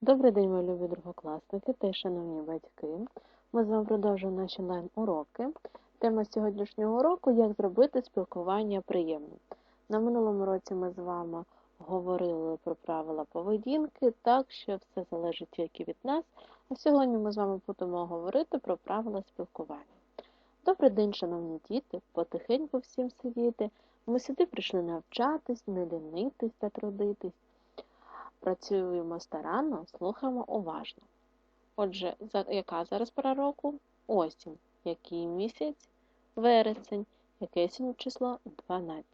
Добрий день, мої любі другокласники та шановні батьки. Ми з вами продовжуємо наші онлайн-уроки. Тема сьогоднішнього уроку як зробити спілкування приємним. На минулому році ми з вами говорили про правила поведінки, так що все залежить тільки від нас. А сьогодні ми з вами будемо говорити про правила спілкування. Добрий день, шановні діти, потихеньку всім сидіти. Ми сюди прийшли навчатись, не лінитись та трудитись. Працюємо старанно, слухаємо уважно. Отже, яка зараз пора року? Осінь. Який місяць? Вересень. Яке сьогодні число? 12.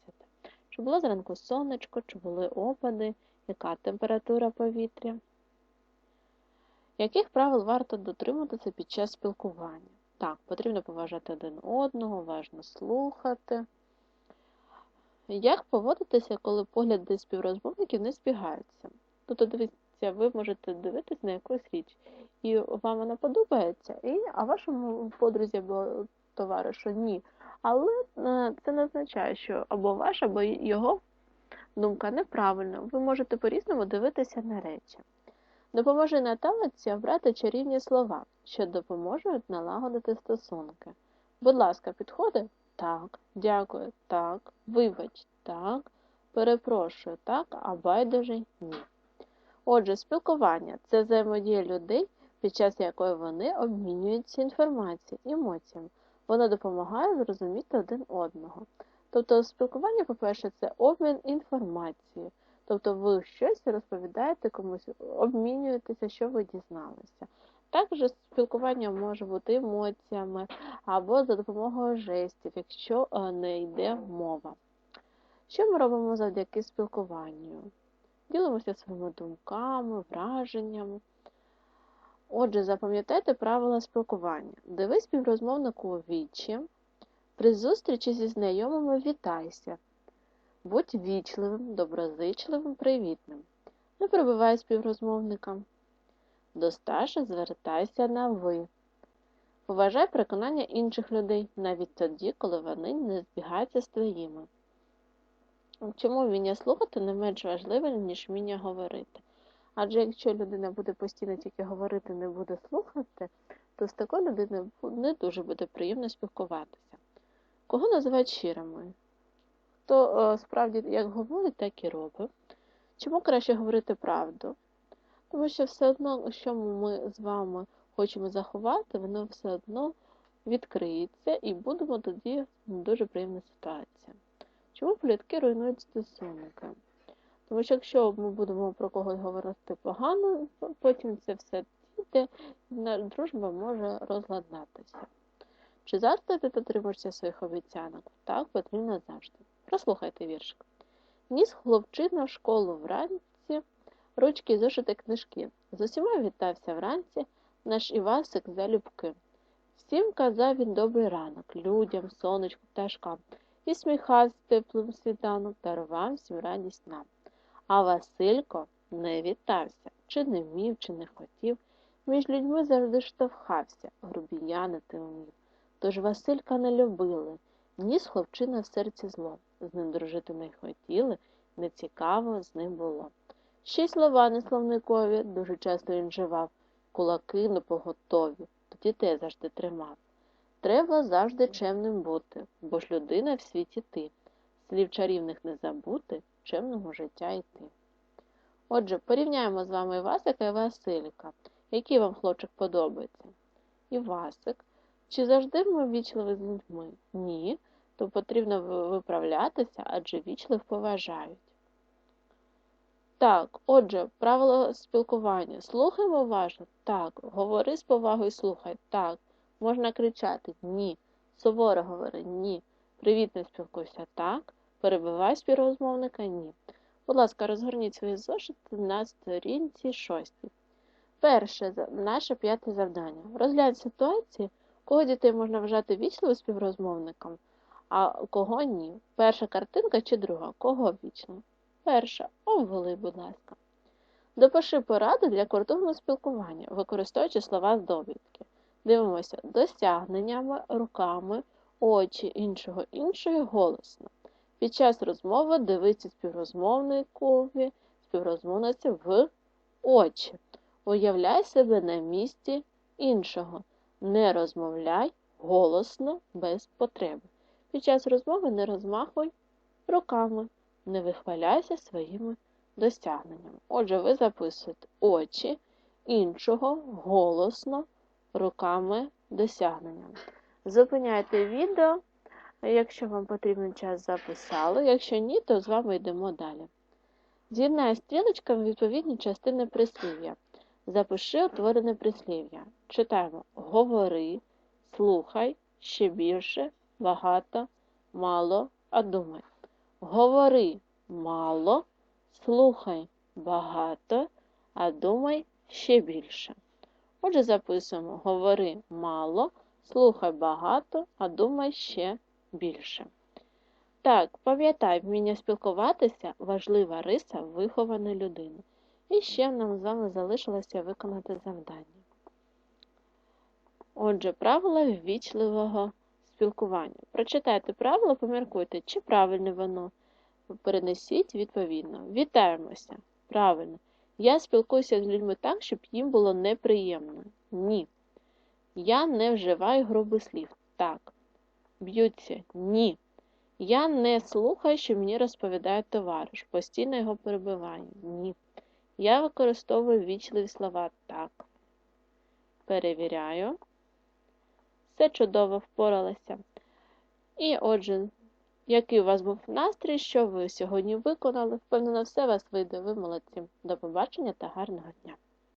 Чи було зранку сонечко, чи були опади, яка температура повітря? Яких правил варто дотримуватися під час спілкування? Так, потрібно поважати один одного, уважно слухати. Як поводитися, коли погляди співрозмовників не збігаються? Тобто, дивіться, ви можете дивитись на якусь річ, і вам вона подобається, і, а вашому подрузі або товаришу ні. Але е, це не означає, що або ваша, або його думка неправильна. Ви можете по-різному дивитися на речі. Допоможе Наталиці обрати чарівні слова, що допоможуть налагодити стосунки. Будь ласка, підходи? Так, дякую, так, вибач, так, перепрошую, так, а байдуже ні. Отже, спілкування це взаємодія людей, під час якої вони обмінюються інформацією, емоціями. Воно допомагає зрозуміти один одного. Тобто, спілкування, по-перше, це обмін інформацією. Тобто ви щось розповідаєте комусь, обмінюєтеся, що ви дізналися. Також спілкування може бути емоціями або за допомогою жестів, якщо е, не йде мова. Що ми робимо завдяки спілкуванню? Ділимося своїми думками, враженнями. Отже, запам'ятайте правила спілкування. Дивись співрозмовнику у вічі, при зустрічі зі знайомими вітайся. Будь вічливим, доброзичливим, привітним. Не перебивай співрозмовника. До старших звертайся на ви. Поважай переконання інших людей навіть тоді, коли вони не збігаються з твоїми. Чому вміння слухати не менш важливе, ніж вміння говорити? Адже якщо людина буде постійно тільки говорити, не буде слухати, то з такою людиною не дуже буде приємно спілкуватися. Кого називають щирими? Хто е, справді як говорить, так і робить. Чому краще говорити правду? Тому що все одно, що ми з вами хочемо заховати, воно все одно відкриється і будемо тоді в дуже приємна ситуація. Чому плітки руйнують стосунки? Тому що якщо ми будемо про когось говорити погано, потім це все дійде, і дружба може розладнатися. Чи завжди ти дотримуєшся своїх обіцянок? Так, потрібно завжди. Прослухайте віршик. Ніс хлопчина в школу вранці, ручки зошити книжки. З усіма вітався вранці наш Івасик залюбки. Всім казав він добрий ранок, людям, сонечку, пташкам і сміхався теплим світанок, дарував всім радість нам. А Василько не вітався, чи не вмів, чи не хотів. Між людьми завжди штовхався, грубіянити умів. Тож Василька не любили, ніс хлопчина в серці зло. З ним дружити не хотіли, не цікаво з ним було. Ще й слова несловникові дуже часто він живав, кулаки напоготові, то дітей завжди тримав. Треба завжди чемним бути, бо ж людина в світі ти. Слів чарівних не забути, чемного життя йти. Отже, порівняємо з вами Івасика і Василька. Який вам хлопчик подобається? Івасик. Чи завжди ми вічливі з людьми? Ні, то потрібно виправлятися, адже вічлив поважають. Так, отже, правило спілкування. Слухаємо уважно? Так. Говори з повагою слухай. Так. Можна кричати Ні. Суворо говори Ні. Привітно спілкуйся так. Перебивай співрозмовника Ні. Будь ласка, розгорніть свої зошити на сторінці 6. Перше наше п'яте завдання. Розглянь ситуації, кого дітей можна вважати вічливим співрозмовником, а кого ні. Перша картинка чи друга? Кого вічно? Перша. Обвели, будь ласка. Допиши поради для культурного спілкування, використовуючи слова здобітки. Дивимося досягненнями, руками, очі іншого іншої голосно. Під час розмови дивиться співрозмовникові, співрозмовниці в очі. Уявляй себе на місці іншого. Не розмовляй голосно без потреби. Під час розмови не розмахуй руками, не вихваляйся своїми досягненнями. Отже, ви записуєте очі іншого голосно руками досягненнями. Зупиняйте відео, якщо вам потрібен час записали, якщо ні, то з вами йдемо далі. З'єднай стрілочками відповідні частини прислів'я. Запиши утворене прислів'я. Читаємо говори, слухай, ще більше, багато, мало, а думай. Говори мало, слухай багато, а думай ще більше. Отже, записуємо говори мало, слухай багато, а думай ще більше. Так, пам'ятай, вміння спілкуватися важлива риса вихованої людини. І ще нам з вами залишилося виконати завдання. Отже, правила ввічливого спілкування. Прочитайте правило, поміркуйте, чи правильне воно. Перенесіть відповідно. Вітаємося. Правильно. Я спілкуюся з людьми так, щоб їм було неприємно. Ні. Я не вживаю грубих слів. Так. Б'ються. Ні. Я не слухаю, що мені розповідає товариш. Постійно його перебиваю. Ні. Я використовую вічливі слова так. Перевіряю. Все чудово впоралася. І отже, який у вас був настрій, що ви сьогодні виконали? Впевнена, все вас вийде. Ви молодці. До побачення та гарного дня!